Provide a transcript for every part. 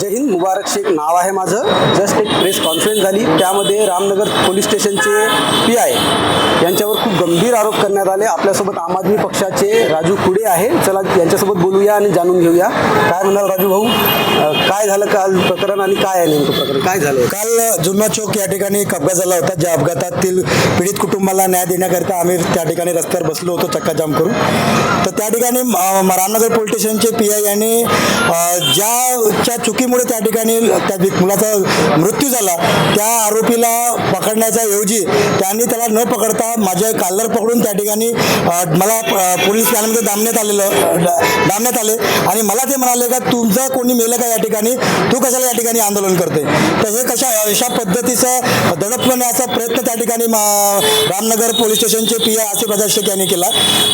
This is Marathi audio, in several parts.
जय हिंद मुबारक शेख नाव आहे माझं. जस्ट एक प्रेस कॉन्फरन्स झाली. त्यामध्ये रामनगर पोलीस स्टेशनचे पी आय यांच्यावर खूप गंभीर आरोप करण्यात आले. आपल्यासोबत आम आदमी पक्षाचे राजू खुडे आहे. चला यांच्यासोबत बोलूया आणि जाणून घेऊया. काय म्हणाल राजू भाऊ? काय झालं काल प्रकरण आणि काय आहे नेमकं प्रकरण? काय झालं? काल जुन्ना चौक या ठिकाणी एक अपघात झाला होता. ज्या अपघातातील पीडित कुटुंबाला न्याय देण्याकरिता आम्ही त्या ठिकाणी रस्त्यावर बसलो होतो चक्काजाम करून. तर त्या ठिकाणी रामनगर पोलीस स्टेशनचे पी आय यांनी ज्याच्या चुकी चुकीमुळे त्या ठिकाणी त्या मुलाचा मृत्यू झाला. त्या आरोपीला पकडण्याच्या ऐवजी त्यांनी त्याला न पकडता माझ्या काल्लर पकडून त्या ठिकाणी मला पोलीस ठाण्यामध्ये दामण्यात आलेलं दामण्यात आले. आणि मला ते म्हणाले का तुमचं कोणी मेलं का या ठिकाणी? तू कशाला या ठिकाणी आंदोलन करते? तर हे कशा अशा पद्धतीचं दडपण्याचा प्रयत्न त्या ठिकाणी रामनगर पोलीस स्टेशनचे पी आय आसिफ राजा शेख यांनी केला.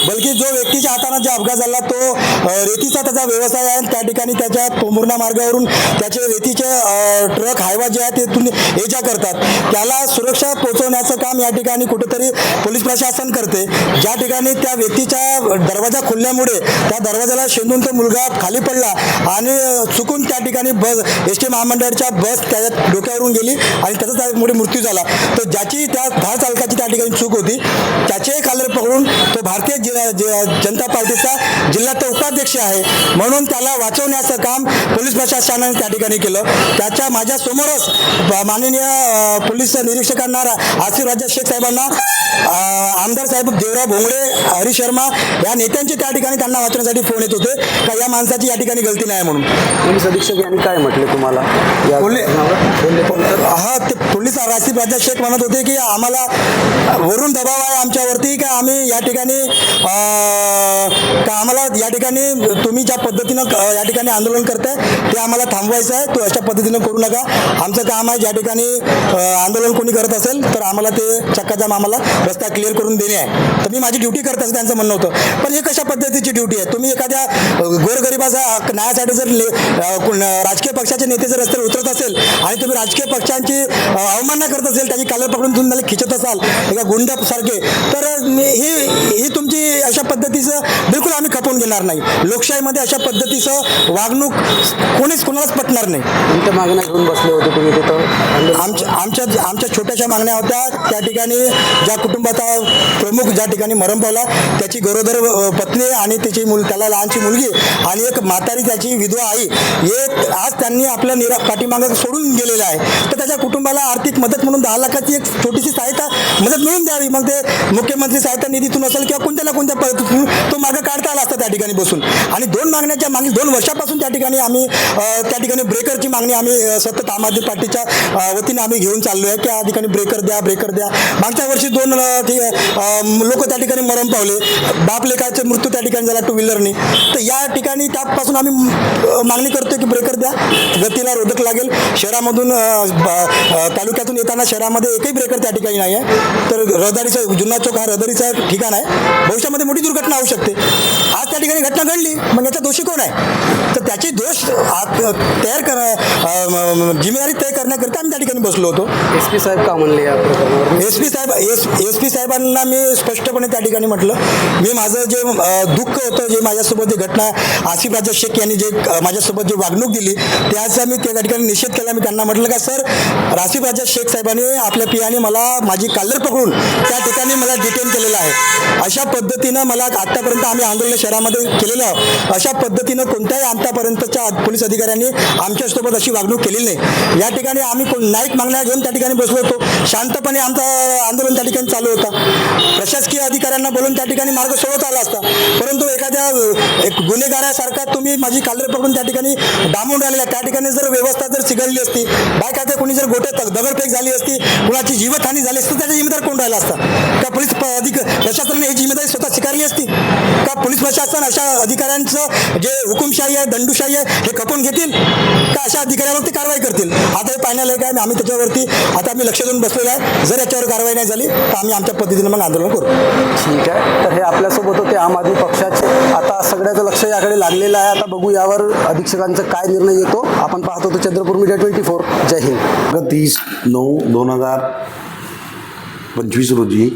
बल्कि जो व्यक्तीच्या हाताने जो अपघात झाला तो रेतीचा त्याचा व्यवसाय आहे त्या ठिकाणी त्याच्या पोंभुर्णा मार्गावरून त्याचे रेतीचे ट्रक हायवा जे आहे तिथून ये जा करतात त्याला सुरक्षा पोहोचवण्याचं काम या ठिकाणी कुठेतरी पोलीस प्रशासन करते. ज्या ठिकाणी त्या व्यक्तीचा दरवाजा खोलल्यामुळे त्या दरवाजाला शेंदून तो मुलगा खाली पडला आणि चुकून त्या ठिकाणी बस एस टी महामंडळाच्या बस त्याच्या डोक्यावरून गेली आणि त्याचा त्यामुळे मृत्यू झाला. तर ज्याची त्या कार चालकाची त्या ठिकाणी चूक होती त्याचे खाली भारतीय जनता पार्टीचा जिल्ह्याचा उपाध्यक्ष आहे. म्हणून त्याला वाचवण्याचं काम पोलीस प्रशासनाने त्या ठिकाणी केलं. त्याच्या माझ्या समोरच माननीय पोलीस निरीक्षकांना आसिफ राजा शेख साहेबांना आमदार साहेब देवराव भोंगडे हरी शर्मा या नेत्यांचे त्या ठिकाणी त्यांना वाचवण्यासाठी फोन येत होते. का या माणसाची या ठिकाणी गलती नाही म्हणून. पोलीस अधीक्षक यांनी काय म्हटले तुम्हाला? हा ते पोलीस राशीद राजा शेख म्हणत होते की आम्हाला वरून दबाव आहे आमच्यावरती का आम्ही या ठिकाणी ठिकाणी का आम्हाला या ठिकाणी तुम्ही ज्या पद्धतीनं या ठिकाणी आंदोलन करताय ते आम्हाला थांबवायचं आहे. तो अशा पद्धतीनं करू नका. आमचं काम आहे ज्या ठिकाणी आंदोलन कोणी करत असेल तर आम्हाला ते चक्काजाम आम्हाला रस्ता क्लिअर करून देणे आहे. तर मी माझी ड्युटी करत असं त्यांचं म्हणणं होतं. पण हे कशा पद्धतीची ड्युटी आहे? तुम्ही एखाद्या गोरगरिबाचा न्यायासाठी जर राजकीय पक्षाचे नेते जर रस्त्यावर उतरत असेल आणि तुम्ही राजकीय पक्षांची अवमानना करत असेल त्याची कालर पकडून तुम्ही त्याला खिचत असाल एका गुंडासारखे तर मी- ही तुमची अशा पद्धतीचं बिलकुल आम्ही खपवून घेणार नाही. लोकशाहीमध्ये अशा पद्धतीचं वागणूक कोणीच कोणालाच पटणार नाही. कोणत्या मागण्या घेऊन बसले होते तुम्ही तिथं? आमच्या आमच्या आमच्या छोट्याशा मागण्या होत्या. त्या ठिकाणी ज्या कुटुंबाचा प्रमुख ज्या ठिकाणी मरण पावला त्याची गरोदर पत्नी आणि त्याची मुल त्याला लहानची मुलगी आणि एक म्हातारी त्याची विधवा आई हे आज त्यांनी आपल्या निरा पाठीमागं सोडून गेलेलं आहे. तर त्याच्या कुटुंबाला आर्थिक मदत म्हणून दहा लाखाची एक छोटीशी सहायता मदत मिळून द्यावी. मग ते मुख्यमंत्री सहायता निधीतून असेल किंवा कोणत्या ना कोणत्या पद्धतीतून तो मागं काढता आला असता त्या ठिकाणी बसून. आणि दोन मागण्याच्या मागणी दोन वर्षापासून त्या ठिकाणी आम्ही त्या ठिकाणी ब्रेकरची मागणी आम्ही सतत आम आदमी पार्टीच्या वतीने आम्ही घेऊन चाललो आहे की या ठिकाणी ब्रेकर द्या ब्रेकर द्या. मागच्या वर्षी दोन लोक त्या ठिकाणी मरण पावले. बाप लेखाचे मृत्यू त्या ठिकाणी झाला टू व्हीलरने तर या ठिकाणी त्यापासून आम्ही मागणी करतो की ब्रेकर द्या. गतीला रोधक लागेल. शहरामधून तालुक्यातून येताना शहरामध्ये एकही ब्रेकर त्या ठिकाणी नाही आहे तर रहदारीचा जुन्ना चौक हा रहदारीचा ठिकाण आहे. भविष्यामध्ये मोठी दुर्घटना होऊ शकते. आज त्या ठिकाणी घटना घडली मग याचा दोषी कोण आहे? तर त्याची दोष तयार कर जिम्मेदारी तय करण्याकरिता आम्ही त्या ठिकाणी बसलो होतो. एस पी साहेब का म्हणले या एस पी साहेब एस एस पी साहेबांना मी स्पष्टपणे त्या ठिकाणी म्हटलं. मी माझं जे दुःख होतं जे माझ्यासोबत जे घटना आसिफ राजा शेख यांनी जे माझ्यासोबत जे वागणूक दिली त्याचा मी त्या ठिकाणी निषेध केला. मी त्यांना म्हटलं का सर आसिफ राजा शेख साहेबांनी आपल्या पियाने मला माझी काल्लर पकडून त्या ठिकाणी मला डिटेन केलेलं आहे. अशा पद्धतीनं मला आत्तापर्यंत आम्ही आंदोलन शहरामध्ये केलेलं आहोत. अशा पद्धतीनं कोणत्याही आतापर्यंतच्या पोलीस अधिकाऱ्यांनी आमच्यासोबत अशी वागणूक केलेली नाही. या ठिकाणी आम्ही कोण नाईक मागण्या घेऊन त्या ठिकाणी बसलो होतो. शांतपणे आमचं आंदोलन त्या ठिकाणी चालू होता. प्रशासकीय अधिकाऱ्यांना बोलून त्या ठिकाणी मार्ग सोडत आला असता. परंतु एखाद्या एक गुन्हेगारासारखा तुम्ही माझी कालरे पकडून त्या ठिकाणी डांबून राहिलेला त्या ठिकाणी जर व्यवस्था जर चिघळली असती बाय कोणी जर गोटे दगडफेक झाली असती कुणाची जीवतहानी झाली असती त्याचा जिम्मेदार कोण राहिला असता? त्या पोलीस अधिक प्रशासनाने ही जिम्मेदारी स्वतः स्वीकारली असती. का पोलीस प्रशासन अशा अधिकाऱ्यांचं जे हुकुमशाही आहे दंडूशाही आहे हे खपून घेतील? का अशा अधिकाऱ्यावरती कारवाई करतील? आता हे पाहण्याला आहे काय आम्ही त्याच्यावरती आता आम्ही लक्ष देऊन बसलेलो आहे. जर याच्यावर कारवाई नाही झाली तर आम्ही आमच्या पद्धतीने मग आंदोलन करू. ठीक आहे. तर हे आपल्यासोबत होते आम आदमी पक्षाचे. आता सगळ्याचं लक्ष याकडे लागलेलं आहे. आता बघू यावर अधीक्षकांचा काय निर्णय येतो. आपण पाहतो तो चंद्रपूर मीडिया ट्वेंटी फोर. जय हिंद. तीस नऊ दोन हजार पंचवीस रोजी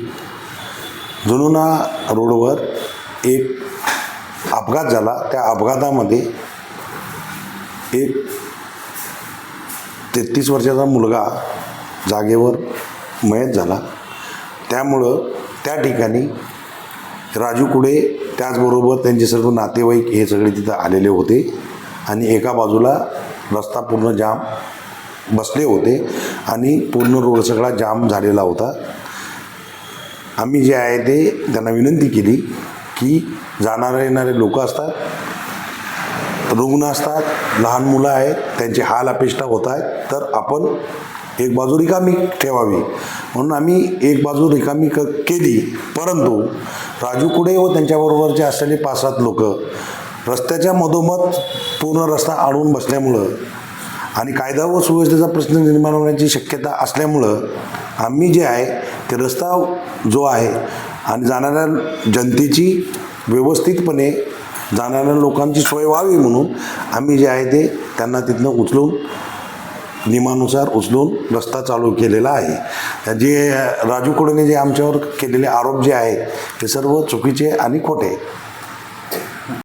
जुनुना रोडवर एक अपघात झाला. त्या अपघातामध्ये एक तेहतीस वर्षाचा मुलगा जागेवर मयत झाला. त्यामुळं त्या ठिकाणी राजू कुडे त्याचबरोबर त्यांचे सर्व नातेवाईक हे सगळे तिथं आलेले होते आणि एका बाजूला रस्ता पूर्ण जाम बसले होते आणि पूर्ण रोड सगळा जाम झालेला होता. आम्ही जे आहे ते त्यांना विनंती केली की जाणारे येणारे लोक असतात रुग्ण असतात लहान मुलं आहेत त्यांचे हाल अपेष्टा होत आहेत तर आपण एक बाजू रिकामी ठेवावी. म्हणून आम्ही एक बाजू रिकामी क केली परंतु राजू कुडे व त्यांच्याबरोबरचे असलेले पाच सात लोक रस्त्याच्या मधोमध पूर्ण रस्ता अडवून बसल्यामुळं आणि कायदा व सुव्यवस्थेचा प्रश्न निर्माण होण्याची शक्यता असल्यामुळं आम्ही जे आहे ते रस्ता जो आहे आणि जाणाऱ्या जनतेची व्यवस्थितपणे जाणाऱ्या लोकांची सोय व्हावी म्हणून आम्ही जे आहे ते त्यांना तिथनं उचलून नियमानुसार उचलून रस्ता चालू केलेला आहे. जे राजू कोडने जे आमच्यावर केलेले आरोप जे आहेत ते सर्व चुकीचे आणि खोटे.